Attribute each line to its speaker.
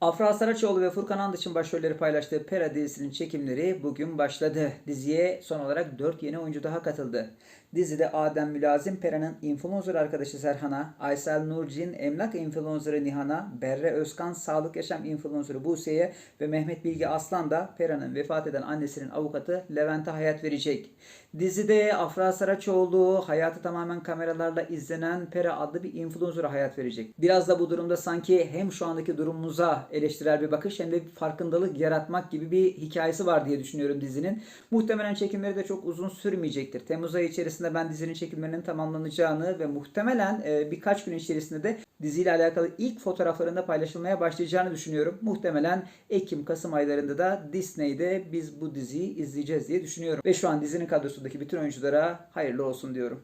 Speaker 1: Afra Saraçoğlu ve Furkan Andıç'ın başrolleri paylaştığı Pera dizisinin çekimleri bugün başladı. Diziye son olarak 4 yeni oyuncu daha katıldı. Dizide Adem Mülazim, Pera'nın influencer arkadaşı Serhan'a, Aysel Nurcin, emlak influencerı Nihan'a, Berre Özkan, sağlık yaşam influencerı Buse'ye ve Mehmet Bilge Aslan da Pera'nın vefat eden annesinin avukatı Levent'e hayat verecek. Dizide Afra Saraçoğlu hayatı tamamen kameralarla izlenen Pera adlı bir influencer'a hayat verecek. Biraz da bu durumda sanki hem şu andaki durumumuza eleştirel bir bakış hem de farkındalık yaratmak gibi bir hikayesi var diye düşünüyorum dizinin. Muhtemelen çekimleri de çok uzun sürmeyecektir. Temmuz ayı içerisinde ben dizinin çekimlerinin tamamlanacağını ve muhtemelen e, birkaç gün içerisinde de diziyle alakalı ilk fotoğraflarında paylaşılmaya başlayacağını düşünüyorum. Muhtemelen Ekim-Kasım aylarında da Disney'de biz bu diziyi izleyeceğiz diye düşünüyorum. Ve şu an dizinin kadrosundaki bütün oyunculara hayırlı olsun diyorum.